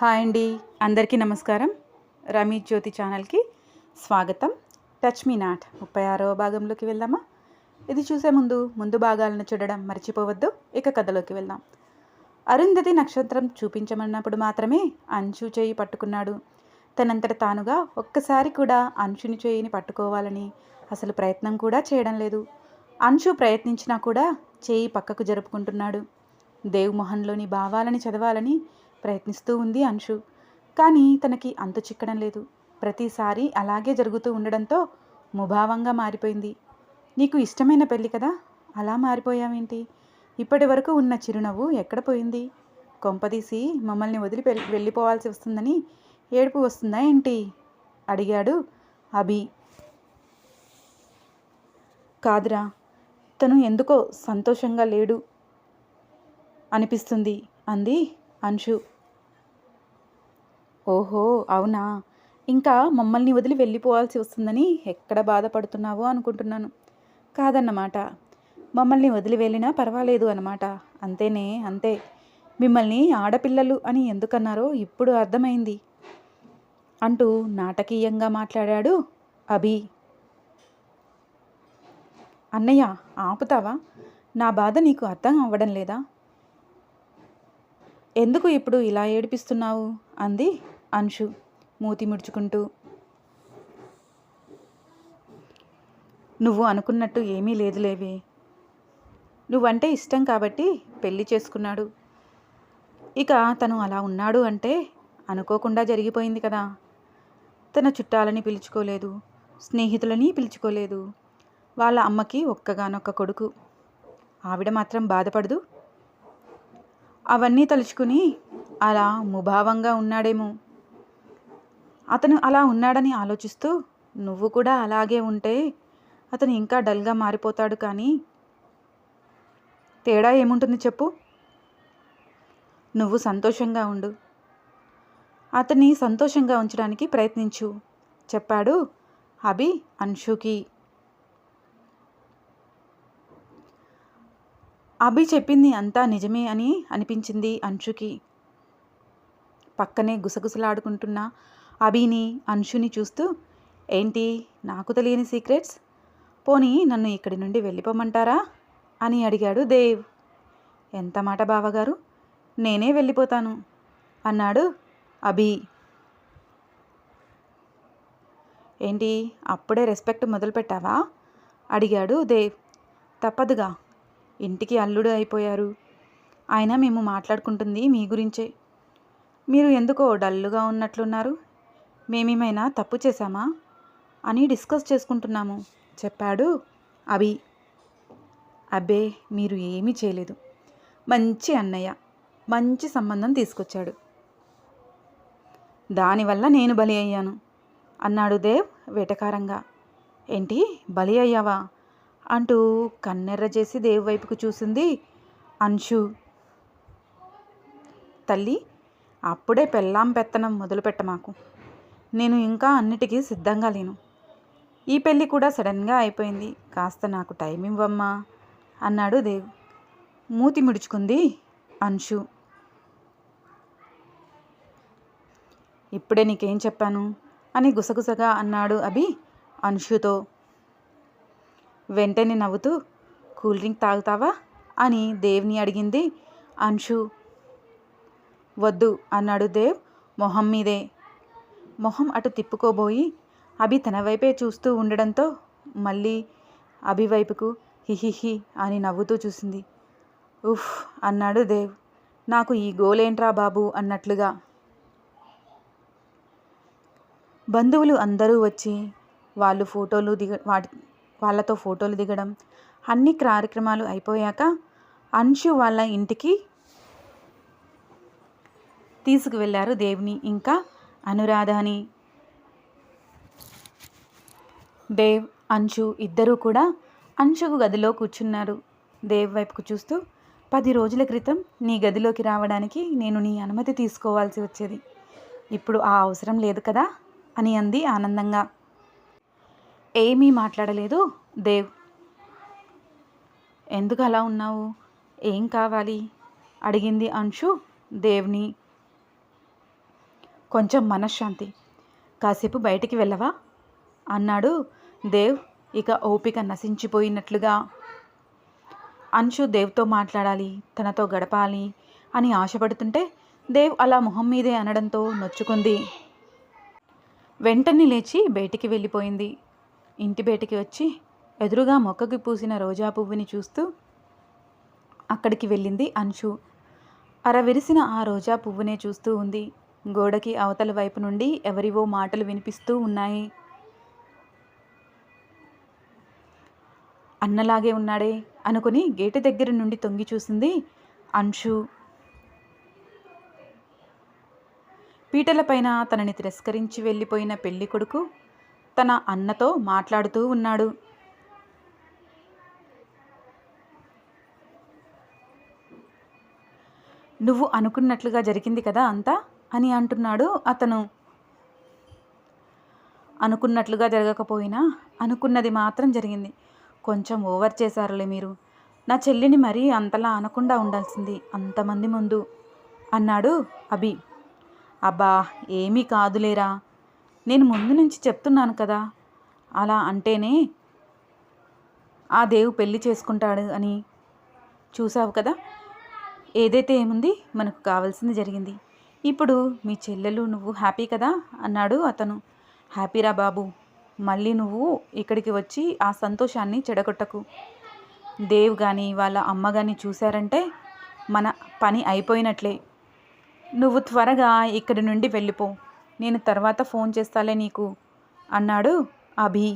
Hi అండి. అందరికీ నమస్కారం. రమీ జ్యోతి ఛానల్కి స్వాగతం. టచ్ మీ నాట్ ముప్పై ఆరవ భాగంలోకి వెళ్దామా? ఇది చూసే ముందు ముందు భాగాలను చూడడం మర్చిపోవద్దు. ఇక కథలోకి వెళ్దాం. అరుంధతి నక్షత్రం చూపించమన్నప్పుడు మాత్రమే అంచు చేయి పట్టుకున్నాడు. తనంతట తానుగా ఒక్కసారి కూడా అంచుని చేయిని పట్టుకోవాలని అసలు ప్రయత్నం కూడా చేయడం లేదు. అంశు ప్రయత్నించినా కూడా చేయి పక్కకు జరుపుకుంటున్నాడు. దేవ్ మొహంలోని భావాలని చదవాలని ప్రయత్నిస్తూ ఉంది అంశు. కానీ తనకి అంతు చిక్కడం లేదు. ప్రతిసారి అలాగే జరుగుతూ ఉండడంతో ముభావంగా మారిపోయింది. నీకు ఇష్టమైన పెళ్ళి కదా? అలా మారిపోయావేంటి? ఇప్పటి వరకు ఉన్న చిరునవ్వు ఎక్కడ పోయింది? కొంపదీసి మమ్మల్ని వదిలి వెళ్ళిపోవాల్సి వస్తుందని ఏడుపు వస్తుందా ఏంటి? అడిగాడు అభి. కాదురా తను ఎందుకో సంతోషంగా లేడు అనిపిస్తుంది అంది అంశు. ఓహో అవునా? ఇంకా మమ్మల్ని వదిలి వెళ్ళిపోవాల్సి వస్తుందని ఎక్కడ బాధపడుతున్నావో అనుకుంటున్నాను. కాదన్నమాట. మమ్మల్ని వదిలి వెళ్ళినా పర్వాలేదు అన్నమాట. అంతేనే అంతే. మిమ్మల్ని ఆడపిల్లలు అని ఎందుకన్నారో ఇప్పుడు అర్థమైంది. అంటూ నాటకీయంగా మాట్లాడాడు అభి. అన్నయ్య ఆపుతావా? నా బాధ నీకు అర్థం అవ్వడం లేదా? ఎందుకు ఇప్పుడు ఇలా ఏడిపిస్తున్నావు? అంది అంశు మూతి ముడుచుకుంటూ నువ్వు అనుకున్నట్టు ఏమీ లేదులేవే నువ్వంటే ఇష్టం కాబట్టి పెళ్ళి చేసుకున్నాడు. ఇక తను అలా ఉన్నాడు అంటే అనుకోకుండా జరిగిపోయింది కదా. తన చుట్టాలని పిలుచుకోలేదు స్నేహితులని పిలుచుకోలేదు. వాళ్ళ అమ్మకి ఒక్కగానొక్క కొడుకు. ఆవిడ మాత్రం బాధపడదు. అవన్నీ తలుచుకుని అలా ముభావంగా ఉన్నాడేమో. అతను అలా ఉన్నాడని ఆలోచిస్తూ నువ్వు కూడా అలాగే ఉంటే అతను ఇంకా డల్గా మారిపోతాడు కానీ తేడా ఏముంటుంది చెప్పు. నువ్వు సంతోషంగా ఉండు. అతన్ని సంతోషంగా ఉంచడానికి ప్రయత్నించు చెప్పాడు అభి అంశుకి అభి చెప్పింది అంతా నిజమే అని అనిపించింది అంశుకి పక్కనే గుసగుసలాడుకుంటున్న అభిని అంశుని చూస్తూ ఏంటి నాకు తెలియని సీక్రెట్స్? పోనీ నన్ను ఇక్కడి నుండి వెళ్ళిపోమంటారా? అని అడిగాడు దేవ్. ఎంత మాట బావగారు? నేనే వెళ్ళిపోతాను అన్నాడు అభి. ఏంటి అప్పుడే రెస్పెక్ట్ మొదలుపెట్టావా అడిగాడు దేవ్. తప్పదుగా. ఇంటికి అల్లుడు అయిపోయారు. ఆయన మేము మాట్లాడుకుంటుంది మీ గురించే. మీరు ఎందుకో డల్లుగా ఉన్నట్లున్నారు? మేమేమైనా తప్పు చేశామా? అని డిస్కస్ చేసుకుంటున్నాము చెప్పాడు అభి. అబ్బే మీరు ఏమీ చేయలేదు. మంచి అన్నయ్య మంచి సంబంధం తీసుకొచ్చాడు. దానివల్ల నేను బలి అయ్యాను అన్నాడు దేవ్ వేటకారంగా. ఏంటి బలి అయ్యావా? అంటూ కన్నెర్ర చేసి దేవ్ వైపుకు చూసింది అంశు. తల్లి అప్పుడే పెళ్ళాం పెత్తనం మొదలుపెట్ట మాకు. నేను ఇంకా అన్నిటికీ సిద్ధంగా లేను. ఈ పెళ్ళి కూడా సడన్గా అయిపోయింది. కాస్త నాకు టైం ఇవ్వమ్మా అన్నాడు దేవ్. మూతి ముడుచుకుంది అంశు. ఇప్పుడే నీకేం చెప్పాను? అని గుసగుసగా అన్నాడు అభి అంశుతో. వెంటనే నవ్వుతూ కూల్ డ్రింక్ తాగుతావా? అని దేవ్ని అడిగింది అంశు. వద్దు అన్నాడు దేవ్ మొహం మీదే. మొహం అటు తిప్పుకోబోయి అభి తన వైపే చూస్తూ ఉండడంతో మళ్ళీ అభి వైపుకు హిహిహి అని నవ్వుతూ చూసింది. ఉఫ్ అన్నాడు దేవ్. నాకు ఈ గోలేంట్రా బాబు అన్నట్లుగా. బంధువులు అందరూ వచ్చి వాళ్ళు ఫోటోలు దిగ వాటి వాళ్ళతో ఫోటోలు దిగడం అన్ని కార్యక్రమాలు అయిపోయాక అంశు వాళ్ళ ఇంటికి తీసుకువెళ్ళారు దేవ్ని. ఇంకా అనురాధని దేవ్ అంశు ఇద్దరూ కూడా అంశుకు గదిలో కూర్చున్నారు. దేవ్ వైపుకు చూస్తూ పది రోజుల క్రితం నీ గదిలోకి రావడానికి నేను నీ అనుమతి తీసుకోవాల్సి వచ్చేది. ఇప్పుడు ఆ అవసరం లేదు కదా? అని అంది ఆనందంగా. ఏమీ మాట్లాడలేదు దేవ్. ఎందుకు అలా ఉన్నావు? ఏం కావాలి? అడిగింది అంశు దేవ్ని. కొంచెం మనశ్శాంతి. కాసేపు బయటికి వెళ్ళవా? అన్నాడు దేవ్. ఇక ఓపిక నశించిపోయినట్లుగా. అంశు దేవ్తో మాట్లాడాలి తనతో గడపాలి అని ఆశపడుతుంటే దేవ్ అలా మొహం మీదే అనడంతో నొచ్చుకుంది. వెంటనే లేచి బయటికి వెళ్ళిపోయింది. ఇంటి బయటికి వచ్చి ఎదురుగా మొక్కకి పూసిన రోజా పువ్వుని చూస్తూ అక్కడికి వెళ్ళింది అంశు. అరవిరిసిన ఆ రోజా పువ్వునే చూస్తూ ఉంది. గోడకి అవతల వైపు నుండి ఎవరివో మాటలు వినిపిస్తూ ఉన్నాయి. అన్నలాగే ఉన్నాడే అనుకుని గేటు దగ్గర నుండి తొంగి చూసింది అంశు. పీటలపైన తనని తిరస్కరించి వెళ్ళిపోయిన పెళ్ళి కొడుకు తన అన్నతో మాట్లాడుతూ ఉన్నాడు. నువ్వు అనుకున్నట్లుగా జరిగింది కదా అంతా? అని అంటున్నాడు అతను. అనుకున్నట్లుగా జరగకపోయినా అనుకున్నది మాత్రం జరిగింది. కొంచెం ఓవర్ చేశారులే మీరు. నా చెల్లిని మరీ అంతలా అనకుండా ఉండాల్సింది అంతమంది ముందు అన్నాడు అభి. అబ్బా ఏమీ కాదులేరా. నేను ముందు నుంచి చెప్తున్నాను కదా. అలా అంటేనే ఆ దేవు పెళ్ళి చేసుకుంటాడు అని. చూసావు కదా? ఏదైతే ఏముంది మనకు కావాల్సింది జరిగింది. ఇప్పుడు మీ చెల్లెలు నువ్వు హ్యాపీ కదా? అన్నాడు అతను. హ్యాపీరా బాబు మళ్ళీ నువ్వు ఇక్కడికి వచ్చి ఆ సంతోషాన్ని చెడగొట్టకు. దేవ్ కానీ వాళ్ళ అమ్మ కానీ చూశారంటే మన పని అయిపోయినట్లే. నువ్వు త్వరగా ఇక్కడి నుండి వెళ్ళిపో నేను తర్వాత ఫోన్ చేస్తాలే నీకు అన్నాడు అభి.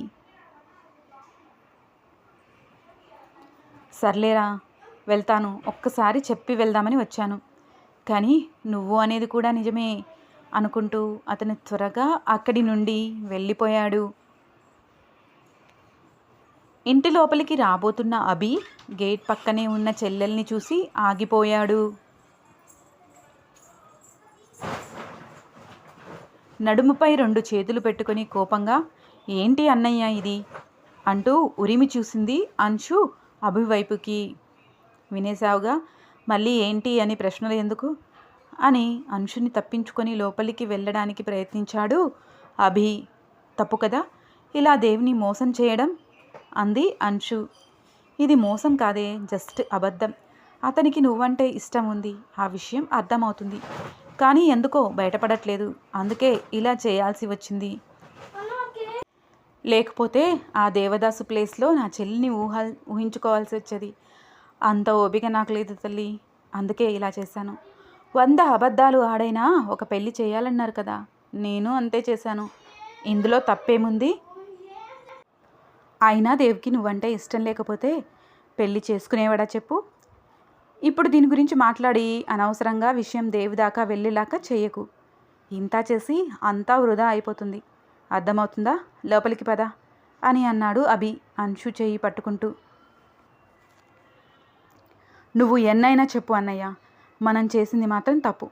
సర్లేరా వెళ్తాను ఒక్కసారి చెప్పి వెళ్దామని వచ్చాను. కానీ నువ్వు అనేది కూడా నిజమే అనుకుంటూ అతను త్వరగా అక్కడి నుండి వెళ్ళిపోయాడు. ఇంటి లోపలికి రాబోతున్న అభి గేట్ పక్కనే ఉన్న చెల్లెల్ని చూసి ఆగిపోయాడు. నడుముపై రెండు చేతులు పెట్టుకుని కోపంగా ఏంటి అన్నయ్య ఇది? అంటూ ఉరిమి చూసింది అంశు అభివైపుకి. వినేశావుగా మళ్ళీ ఏంటి అని ప్రశ్నలు ఎందుకు? అని అంశుని తప్పించుకొని లోపలికి వెళ్ళడానికి ప్రయత్నించాడు అభి. తప్పు కదా? ఇలా దేవిని మోసం చేయడం? అంది అంశు. ఇది మోసం కాదే జస్ట్ అబద్ధం. అతనికి నువ్వంటే ఇష్టం ఉంది. ఆ విషయం అర్థమవుతుంది. కానీ ఎందుకో బయటపడట్లేదు. అందుకే ఇలా చేయాల్సి వచ్చింది. లేకపోతే ఆ దేవదాసు ప్లేస్లో నా చెల్లిని ఊహ ఊహించుకోవాల్సి వచ్చేది. అంత ఓపిక నాకు లేదు తల్లి. అందుకే ఇలా చేశాను. వంద అబద్ధాలు ఆడైనా ఒక పెళ్ళి చేయాలన్నారు కదా. నేను అంతే చేశాను. ఇందులో తప్పేముంది? అయినా దేవికి నువ్వంటే ఇష్టం లేకపోతే పెళ్ళి చేసుకునేవాడా చెప్పు. ఇప్పుడు దీని గురించి మాట్లాడి అనవసరంగా విషయం దేవి దాకా వెళ్ళేలాగా చేయకు. ఇంతా చేసి అంతా వృధా అయిపోతుంది. అర్థమవుతుందా? లోపలికి పద అని అన్నాడు అభి అంశు చేయి పట్టుకుంటూ. నువ్వు ఎన్నైనా చెప్పు అన్నయ్య. మనం చేసింది మాత్రం తప్పు.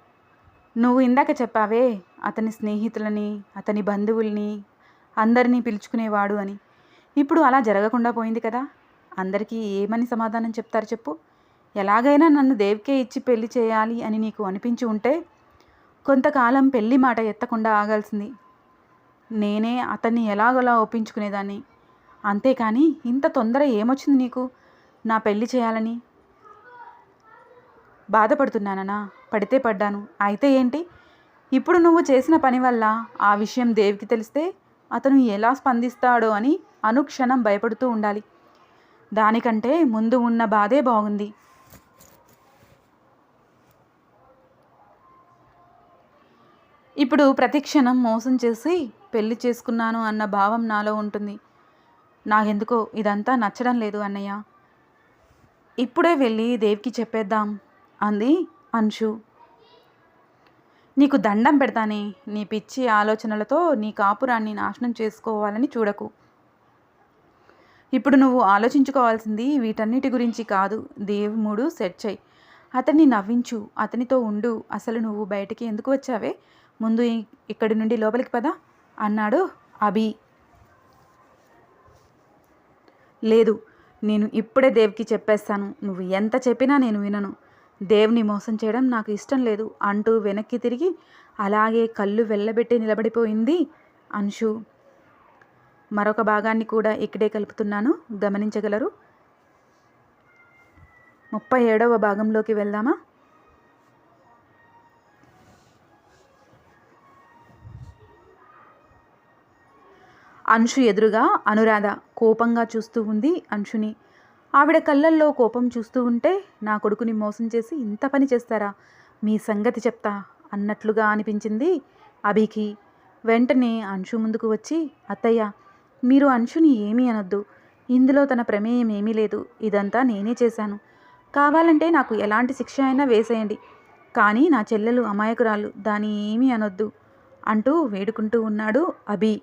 నువ్వు ఇందాక చెప్పావే అతని స్నేహితులని అతని బంధువుల్ని అందరినీ పిలుచుకునేవాడు అని. ఇప్పుడు అలా జరగకుండా పోయింది కదా. అందరికీ ఏమని సమాధానం చెప్తారు చెప్పు. ఎలాగైనా నన్ను దేవికే ఇచ్చి పెళ్ళి చేయాలి అని నీకు అనిపించి ఉంటే కొంతకాలం పెళ్ళి మాట ఎత్తకుండా ఆగాల్సింది. నేనే అతన్ని ఎలాగోలా ఒప్పించుకునేదాన్ని. అంతేకాని ఇంత తొందర ఏమొచ్చింది నీకు? నా పెళ్ళి చేయాలని బాధపడుతున్నానన్నా పడితే పడ్డాను. అయితే ఏంటి? ఇప్పుడు నువ్వు చేసిన పని వల్ల ఆ విషయం దేవికి తెలిస్తే అతను ఎలా స్పందిస్తాడో అని అనుక్షణం భయపడుతూ ఉండాలి. దానికంటే ముందు ఉన్న బాధే బాగుంది. ఇప్పుడు ప్రతిక్షణం మోసం చేసి పెళ్ళి చేసుకున్నాను అన్న భావం నాలో ఉంటుంది. నాకెందుకో ఇదంతా నచ్చడం లేదు అన్నయ్య. ఇప్పుడే వెళ్ళి దేవికి చెప్పేద్దాం. అంది అంశు. నీకు దండం పెడతానే నీ పిచ్చి ఆలోచనలతో నీ కాపురాన్ని నాశనం చేసుకోవాలని చూడకు. ఇప్పుడు నువ్వు ఆలోచించుకోవాల్సింది వీటన్నిటి గురించి కాదు దేవుడు సెట్ చేయి. అతన్ని నవ్వించు అతనితో ఉండు. అసలు నువ్వు బయటికి ఎందుకు వచ్చావే? ముందు ఇక్కడి నుండి లోపలికి పదా అన్నాడు అభి. లేదు నేను ఇప్పుడే దేవ్కి చెప్పేస్తాను. నువ్వు ఎంత చెప్పినా నేను వినను. దేవుని మోసం చేయడం నాకు ఇష్టం లేదు. అంటూ వెనక్కి తిరిగి అలాగే కళ్ళు వెళ్ళబెట్టి నిలబడిపోయింది అంశు. మరొక భాగాన్ని కూడా ఇక్కడే కలుపుతున్నాను. గమనించగలరు? ముప్పై ఏడవ భాగంలోకి వెళ్దామా? అంశు ఎదురుగా అనురాధ కోపంగా చూస్తూ ఉంది అంశుని. ఆవిడ కళ్ళల్లో కోపం చూస్తూ ఉంటే నా కొడుకుని మోసం చేసి ఇంత పని చేస్తారా? మీ సంగతి చెప్తా అన్నట్లుగా అనిపించింది అభికి. వెంటనే అంశు ముందుకు వచ్చి అత్తయ్య మీరు అంశుని ఏమీ అనొద్దు. ఇందులో తన ప్రమేయం ఏమీ లేదు. ఇదంతా నేనే చేశాను. కావాలంటే నాకు ఎలాంటి శిక్ష అయినా వేసేయండి. కానీ నా చెల్లెలు అమాయకురాలు. దాని ఏమీ అనొద్దు అంటూ వేడుకుంటూ ఉన్నాడు అభి.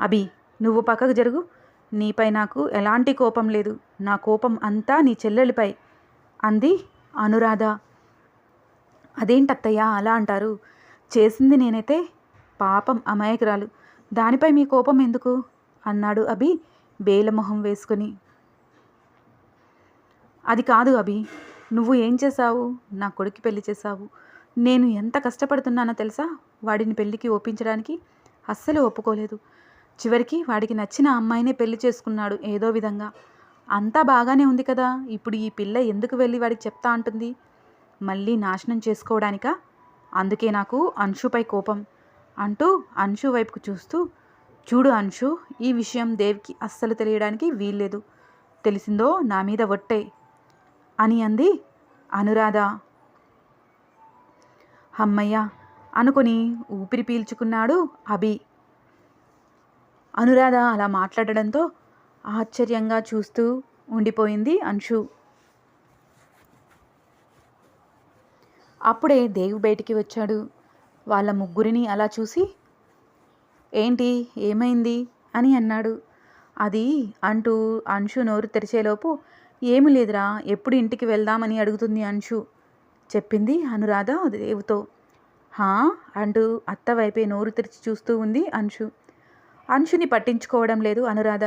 అభి నువ్వు పక్కకు జరుగు. నీపై నాకు ఎలాంటి కోపం లేదు. నా కోపం అంతా నీ చెల్లెలిపై. అంది అనురాధ. అదేంటత్తయ్యా అలా అంటారు? చేసింది నేనైతే పాపం అమాయకురాలు. దానిపై మీ కోపం ఎందుకు? అన్నాడు అభి బేలమొహం వేసుకుని. అది కాదు అభి నువ్వు ఏం చేశావు? నా కొడుకు పెళ్ళి చేశావు. నేను ఎంత కష్టపడుతున్నానో తెలుసా? వాడిని పెళ్ళికి ఒప్పించడానికి అస్సలు ఒప్పుకోలేదు. చివరికి వాడికి నచ్చిన అమ్మాయినే పెళ్ళి చేసుకున్నాడు ఏదో విధంగా. అంతా బాగానే ఉంది కదా ఇప్పుడు ఈ పిల్ల ఎందుకు వెళ్ళి వాడికి చెప్తా అంటుంది. మళ్ళీ నాశనం చేసుకోవడానికా? అందుకే నాకు అంశుపై కోపం అంటూ అంశు వైపుకు చూస్తూ చూడు అంశు ఈ విషయం దేవ్కి అస్సలు తెలియడానికి వీల్లేదు. తెలిసిందో నా మీద ఒట్టే అని అంది అనురాధ. అమ్మయ్య అనుకుని ఊపిరి పీల్చుకున్నాడు అభి. అనురాధ అలా మాట్లాడడంతో ఆశ్చర్యంగా చూస్తూ ఉండిపోయింది అంశు. అప్పుడే దేవు బయటికి వచ్చాడు. వాళ్ళ ముగ్గురిని అలా చూసి ఏంటి ఏమైంది? అని అన్నాడు. అది అంటూ అంశు నోరు తెరిచేలోపు ఏమి లేదురా ఎప్పుడు ఇంటికి వెళ్దామని అడుగుతుంది అంశు చెప్పింది అనురాధ దేవుతో. హా? అంటూ అత్త వైపే నోరు తెరిచి చూస్తూ ఉంది అంశు. అంశుని పట్టించుకోవడం లేదు అనురాధ.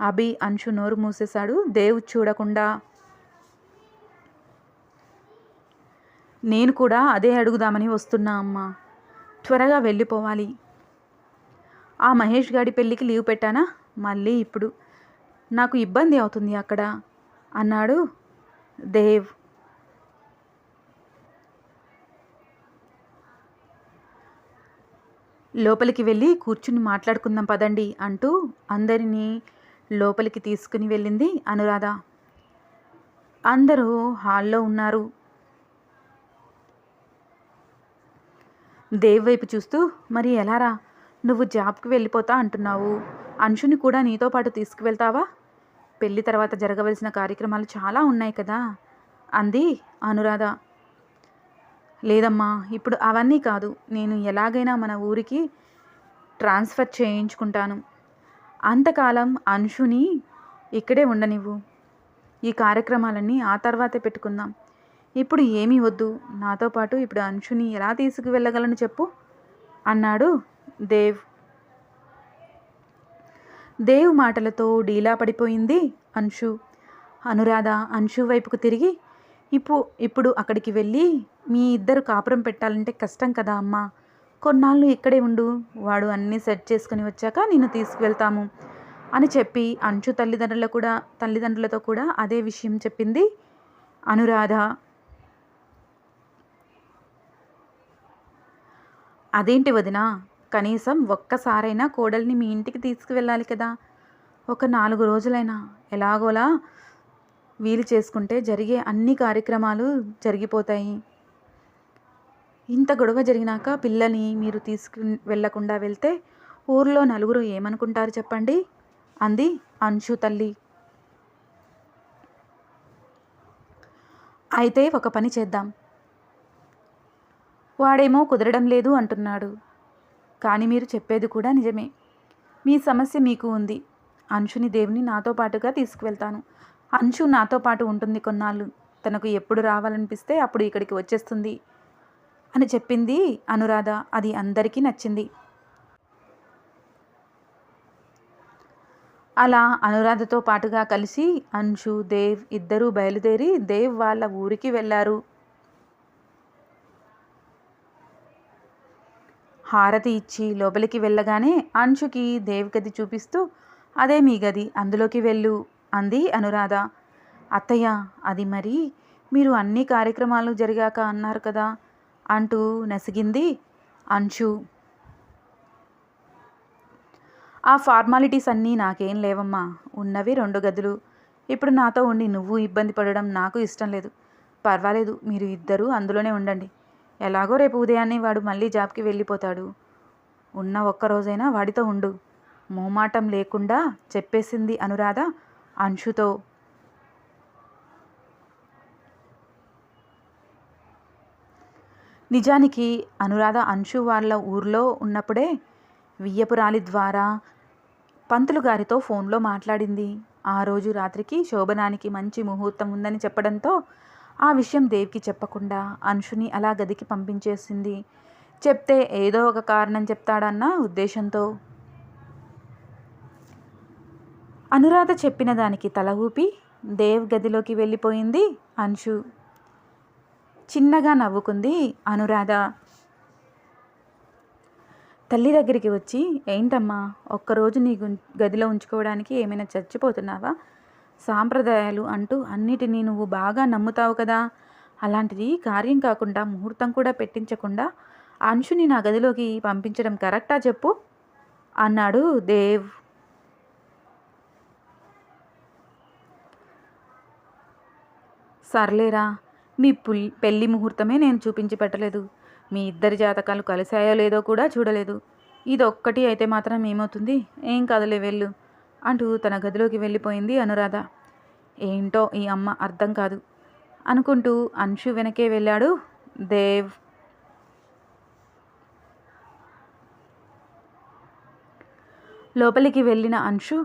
అభి అంశు నోరు మూసేశాడు. దేవు చూడకుండా నేను కూడా అదే అడుగుదామని వస్తున్నా అమ్మా. త్వరగా వెళ్ళిపోవాలి. ఆ మహేష్ గాడి పెళ్ళికి లీవ్ పెట్టానా? మళ్ళీ ఇప్పుడు. నాకు ఇబ్బంది అవుతుంది అక్కడ అన్నాడు దేవ్. లోపలికి వెళ్ళి కూర్చుని మాట్లాడుకుందాం పదండి అంటూ అందరినీ లోపలికి తీసుకుని వెళ్ళింది అనురాధ. అందరూ హాల్లో ఉన్నారు. దేవ్ వైపు చూస్తూ మరి ఎలారా నువ్వు జాబ్కి వెళ్ళిపోతా అంటున్నావు. అంశుని కూడా నీతో పాటు తీసుకువెళ్తావా? పెళ్ళి తర్వాత జరగవలసిన కార్యక్రమాలు చాలా ఉన్నాయి కదా అంది అనురాధ. లేదమ్మా ఇప్పుడు అవన్నీ కాదు. నేను ఎలాగైనా మన ఊరికి ట్రాన్స్ఫర్ చేయించుకుంటాను. అంతకాలం అంశుని ఇక్కడే ఉండనివ్వు. ఈ కార్యక్రమాలన్నీ ఆ తర్వాతే పెట్టుకుందాం. ఇప్పుడు ఏమీ వద్దు. నాతో పాటు ఇప్పుడు అంశుని ఎలా తీసుకువెళ్ళగలను చెప్పు? అన్నాడు దేవ్. దేవ్ మాటలతో డీలా పడిపోయింది అంశు. అనురాధ అంశు వైపుకు తిరిగి ఇప్పుడు ఇప్పుడు అక్కడికి వెళ్ళి మీ ఇద్దరు కాపురం పెట్టాలంటే కష్టం కదా అమ్మా. కొన్నాళ్ళు ఇక్కడే ఉండు. వాడు అన్నీ సెట్ చేసుకుని వచ్చాక నేను తీసుకువెళ్తాము అని చెప్పి అంచు తల్లిదండ్రుల కూడా తల్లిదండ్రులతో కూడా అదే విషయం చెప్పింది అనురాధ. అదేంటి వదిన? కనీసం ఒక్కసారైనా కోడల్ని మీ ఇంటికి తీసుకువెళ్ళాలి కదా. ఒక నాలుగు రోజులైనా ఎలాగోలా వీలు చేసుకుంటే జరిగే అన్ని కార్యక్రమాలు జరిగిపోతాయి. ఇంత గొడవ జరిగినాక పిల్లని మీరు తీసుకు వెళ్ళకుండా వెళ్తే ఊర్లో నలుగురు ఏమనుకుంటారు చెప్పండి? అంది అంశు తల్లి. అయితే ఒక పని చేద్దాం. వాడేమో కుదరడం లేదు అంటున్నాడు. కానీ మీరు చెప్పేది కూడా నిజమే. మీ సమస్య మీకు ఉంది. అంశుని దేవుని నాతో పాటుగా తీసుకువెళ్తాను. అంశు నాతో పాటు ఉంటుంది కొన్నాళ్ళు. తనకు ఎప్పుడు రావాలనిపిస్తే అప్పుడు ఇక్కడికి వచ్చేస్తుంది. అని చెప్పింది అనురాధ. అది అందరికీ నచ్చింది. అలా అనురాధతో పాటుగా కలిసి అంశు దేవ్ ఇద్దరూ బయలుదేరి దేవ్ వాళ్ళ ఊరికి వెళ్ళారు. హారతి ఇచ్చి లోపలికి వెళ్ళగానే అంశుకి దేవ్ గది చూపిస్తూ అదే మీ గది అందులోకి వెళ్ళు అంది అనురాధ. అత్తయ్య అది మరి మీరు అన్ని కార్యక్రమాలు జరిగాక అన్నారు కదా అంటూ నసిగింది అంశు ఆ ఫార్మాలిటీస్ అన్నీ నాకేం లేవమ్మా. ఉన్నవి రెండు గదులు. ఇప్పుడు నాతో ఉండి నువ్వు ఇబ్బంది పడడం నాకు ఇష్టం లేదు. పర్వాలేదు మీరు ఇద్దరూ అందులోనే ఉండండి. ఎలాగో రేపు ఉదయాన్నే వాడు మళ్ళీ జాబ్కి వెళ్ళిపోతాడు. ఉన్న ఒక్క రోజైనా వాడితో ఉండు. మోమాటం లేకుండా చెప్పేసింది అనురాధ అంశుతో నిజానికి అనురాధ అంశు వాళ్ళ ఊర్లో ఉన్నప్పుడే వియ్యపురాలి ద్వారా పంతులు గారితో ఫోన్లో మాట్లాడింది. ఆ రోజు రాత్రికి శోభనానికి మంచి ముహూర్తం ఉందని చెప్పడంతో ఆ విషయం దేవ్కి చెప్పకుండా అంశుని అలా గదికి పంపించేసింది. చెప్తే ఏదో ఒక కారణం చెప్తాడన్న ఉద్దేశంతో. అనురాధ చెప్పిన దానికి తల ఊపి దేవ్ గదిలోకి వెళ్ళిపోయింది అంశు. చిన్నగా నవ్వుకుంది అనురాధ. తల్లి దగ్గరికి వచ్చి ఏంటమ్మా ఒక్కరోజు నీ గదిలో ఉంచుకోవడానికి ఏమైనా చచ్చిపోతున్నావా? సాంప్రదాయాలు అంటూ అన్నిటినీ నువ్వు బాగా నమ్ముతావు కదా? అలాంటిది కార్యం కాకుండా ముహూర్తం కూడా పెట్టించకుండా అంశుని నా గదిలోకి పంపించడం కరెక్టా చెప్పు అన్నాడు దేవ్. సర్లేరా మీ పుల్ పెళ్ళి ముహూర్తమే నేను చూపించి పెట్టలేదు. మీ ఇద్దరి జాతకాలు కలిసాయో లేదో కూడా చూడలేదు. ఇది ఒక్కటి అయితే మాత్రం ఏమవుతుంది? ఏం కదలే వెళ్ళు అంటూ తన గదిలోకి వెళ్ళిపోయింది అనురాధ. ఏంటో ఈ అమ్మ అర్థం కాదు అనుకుంటూ అంశు వెనకే వెళ్ళాడు. దేవ్. లోపలికి వెళ్ళిన అంశు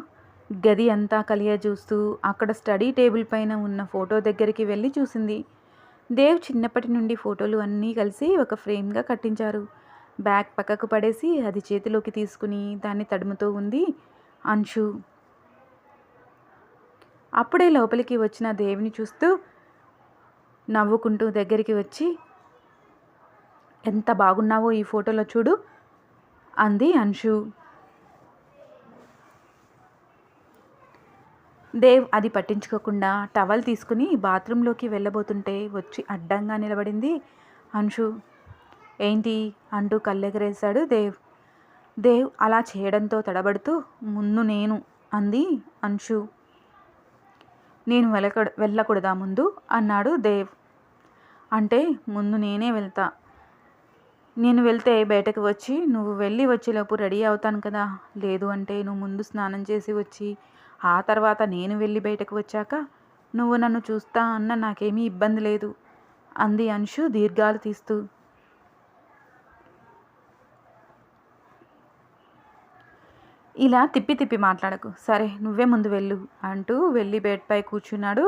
గది అంతా కలియ చూస్తూ అక్కడ స్టడీ టేబుల్ పైన ఉన్న ఫోటో దగ్గరికి వెళ్ళి చూసింది. దేవ్ చిన్నప్పటి నుండి ఫోటోలు అన్నీ కలిసి ఒక ఫ్రేమ్గా కట్టించారు. బ్యాగ్ పక్కకు పడేసి అది చేతిలోకి తీసుకుని దాన్ని తడుముతూ ఉంది అంశు. అప్పుడే లోపలికి వచ్చిన దేవిని చూస్తూ నవ్వుకుంటూ దగ్గరికి వచ్చి ఎంత బాగున్నావో ఈ ఫోటోలో చూడు అంది అంశు. దేవ్ అది పట్టించుకోకుండా టవల్ తీసుకుని బాత్రూంలోకి వెళ్ళబోతుంటే వచ్చి అడ్డంగా నిలబడింది అంశు. ఏంటి? అంటూ కళ్ళెగరేశాడు దేవ్. దేవ్ అలా చేయడంతో తడబడుతూ ముందు నేను అంది అంశు. నేను వెళ్ళకూడ వెళ్ళకూడదా ముందు? అన్నాడు దేవ్. అంటే ముందు నేనే వెళ్తా. నేను వెళ్తే బయటకు వచ్చి నువ్వు వెళ్ళి వచ్చేలోపు రెడీ అవుతాను కదా. లేదు అంటే నువ్వు ముందు స్నానం చేసి వచ్చి ఆ తర్వాత నేను వెళ్ళి బయటకు వచ్చాక నువ్వు నన్ను చూస్తా అన్న నాకేమీ ఇబ్బంది లేదు అంది అంశు దీర్ఘాలు తీస్తూ. ఇలా తిప్పి తిప్పి మాట్లాడకు. సరే నువ్వే ముందు వెళ్ళు అంటూ వెళ్ళి బెడ్పై కూర్చున్నాడు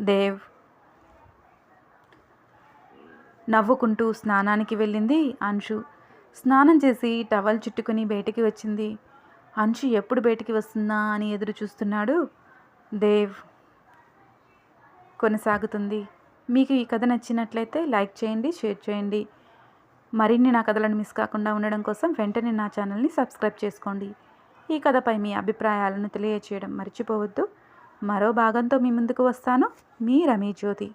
దేవ్. నవ్వుకుంటూ స్నానానికి వెళ్ళింది అంశు. స్నానం చేసి టవల్ చుట్టుకుని బయటికి వచ్చింది. అంశు ఎప్పుడు బయటికి వస్తుందా అని ఎదురు చూస్తున్నాడు దేవ్. కొనసాగుతుంది. మీకు ఈ కథ నచ్చినట్లయితే లైక్ చేయండి షేర్ చేయండి. మరిన్ని నా కథలను మిస్ కాకుండా ఉండడం కోసం వెంటనే నా ఛానల్ని సబ్స్క్రైబ్ చేసుకోండి. ఈ కథపై మీ అభిప్రాయాలను తెలియచేయడం మర్చిపోవద్దు. మరో భాగంతో మీ ముందుకు వస్తాను. మీ రమీ జ్యోతి